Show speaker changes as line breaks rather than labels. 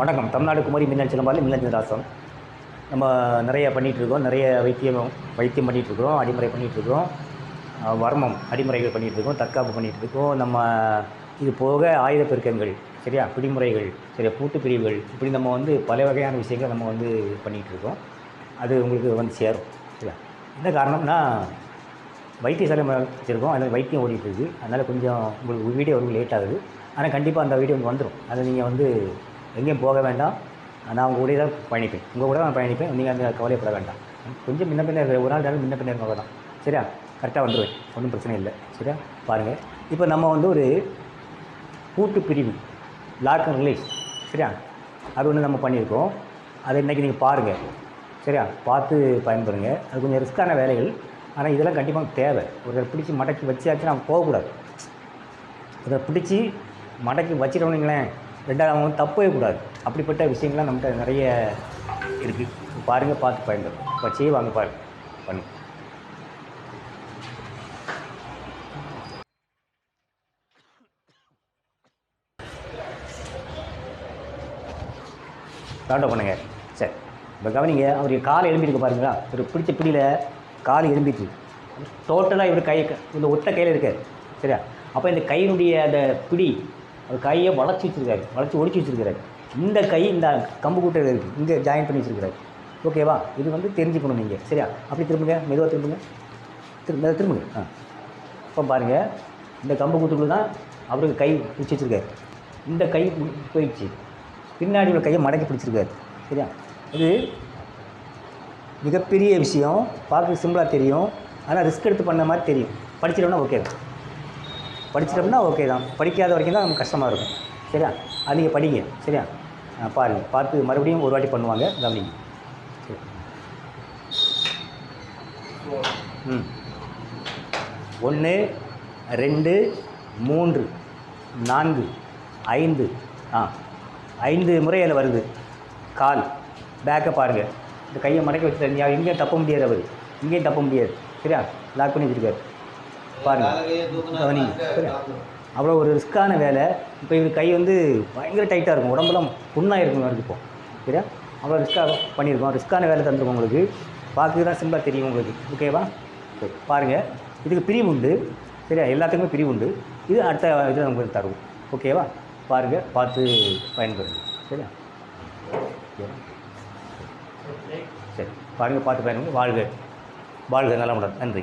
வணக்கம். தமிழ்நாடு குமரி மின்னல் சிலம்பால் மின்னல் ராசம் நம்ம நிறைய பண்ணிகிட்டு இருக்கோம் நிறைய வைத்தியம் வைத்தியம் பண்ணிகிட்ருக்கிறோம் அடிமுறை பண்ணிகிட்டு வர்மம் அடிமுறைகள் பண்ணிகிட்டு இருக்கோம் தற்காப்பு பண்ணிகிட்டு இருக்கோம் நம்ம இது போக ஆயுத பெருக்கங்கள் சரியா? பிடிமுறைகள் சரியா? பூட்டு பிரிவுகள் இப்படி நம்ம வந்து பல வகையான விஷயங்களை நம்ம வந்து பண்ணிகிட்டு இருக்கோம் அது உங்களுக்கு வந்து சேரும் சரியா? என்ன காரணம்னா வைத்தியசாலை வச்சுருக்கோம். அதில் வைத்தியம் ஓடிட்டுருக்கு. அதனால் கொஞ்சம் உங்களுக்கு வீடியோ வந்து லேட் ஆகுது. ஆனால் கண்டிப்பாக அந்த வீடியோ உங்களுக்கு வந்துடும் அதை நீங்கள் வந்து எங்கேயும் போக வேண்டாம். நான் உங்கள் கூட தான் பயணிப்பேன். உங்கள் கூட நான் பயணிப்பேன். நீங்கள் அந்த கவலைப்பட வேண்டாம். கொஞ்சம் முன்ன பின்ன ஒரு நாள் நேரம் முன்ன பின்ன இருக்க தான் சரியா? கரெக்டாக வந்துடுவேன் ஒன்றும் பிரச்சனை இல்லை. சரியா? பாருங்கள் இப்போ நம்ம வந்து ஒரு கூட்டு பிரிவு லாக் அண்ட் ரிலீஸ் சரியா? அது ஒன்று நம்ம பண்ணியிருக்கோம். அதை இன்றைக்கி நீங்கள் பாருங்கள் சரியா? பார்த்து பயன்படுங்க. அது கொஞ்சம் ரிஸ்க்கான வேலைகள். ஆனால் இதெல்லாம் கண்டிப்பாக தேவை. ஒரு பிடிச்சி மடக்கி வச்சாச்சு நம்ம போகக்கூடாது. அதை பிடிச்சி மடக்கி வச்சிட்டோம்னுங்களேன் ரெண்டாவது அவங்க வந்து தப்பவே கூடாது. அப்படிப்பட்ட விஷயங்கள்லாம் நம்மகிட்ட நிறைய இருக்குது பாருங்கள் பார்த்து பயன்படும் இப்போ வாங்க பாருங்க. பண்ணு. ஸ்டார்ட் பண்ணுங்க. சரி. இப்போ கவனிங்க அவருக்கு காலை எழும்பியிருக்கு பாருங்களா? ஒரு பிடிச்ச பிடியில் கால் எழும்பிட்டு டோட்டலாக இவர் கை இந்த ஒத்த கையில் இருக்கார் சரியா? அப்போ இந்த கையினுடைய அந்த பிடி அவர் கையை வளர்ச்சி வச்சிருக்காரு. வளர்ச்சி ஒடிச்சு வச்சிருக்காரு இந்த கை இந்த கம்பு கூட்டையில் இருக்குது இங்கே ஜாயின் பண்ணி வச்சிருக்காரு ஓகேவா இது வந்து தெரிஞ்சுக்கணும் நீங்கள் சரியா? அப்படி திரும்புங்க. மெதுவாக திரும்புங்க. திரும்ப திரும்புங்க. ஆ. இப்போ பாருங்கள் இந்த கம்பு கூட்டுக்குள்ள தான் அவருக்கு கை பிடிச்சி வச்சுருக்காரு. இந்த கை போயிடுச்சு. பின்னாடி உள்ள கையை மடக்கி பிடிச்சிருக்காரு. சரியா? இது மிகப்பெரிய விஷயம். பார்க்க சிம்பிளாக தெரியும். ஆனால் ரிஸ்க் எடுத்து பண்ண மாதிரி தெரியும். படிச்சிட்டோம்னா ஓகே தான். படிச்சிட்டோம்னா ஓகே தான். படிக்காத வரைக்கும் தான் நமக்கு கஷ்டமாக இருக்கும். சரியா? அது நீங்கள் படிங்க. சரியா? பாருங்கள் பார்த்து மறுபடியும் ஒரு வாட்டி பண்ணுவாங்க. கவனிங்க. சரி. ம். ஒன்று ரெண்டு மூன்று நான்கு ஐந்து. ஆ ஐந்து முறை அதில் வருது. கால். பேக்கை பாருங்கள் இந்த கையை மடக்கி வச்சுட்டு நீ எங்கேயும் தப்ப முடியாது அவர். இங்கேயும் தப்ப முடியாது. சரியா? லாக் பண்ணி வச்சுருக்காரு. பாருங்கள் கவனிங்க அவ்வளோ ஒரு ரிஸ்க்கான வேலை. இப்போ இவர் கை வந்து பயங்கர டைட்டாக இருக்கும். உடம்புலாம் புண்ணாக இருக்கும் இவருக்கு இப்போ. சரியா? அவ்வளோ ரிஸ்க்காக பண்ணியிருக்கோம். ரிஸ்க்கான வேலை தந்துருக்கோம் உங்களுக்கு. பார்க்குறது தான் சிம்பிளாக தெரியும் உங்களுக்கு. ஓகேவா சரி பாருங்கள் இதுக்கு பிரிவு உண்டு. சரியா? எல்லாத்துக்குமே பிரிவு உண்டு. இது அடுத்த இதில் உங்களுக்கு தருவோம். ஓகேவா பாருங்கள் பார்த்து பயன்படுங்க சரியா? சரி. பாருங்கள் பார்த்து பயன்படுங்க வாழ்க. வாழ்க. நலமுடன் நன்றி.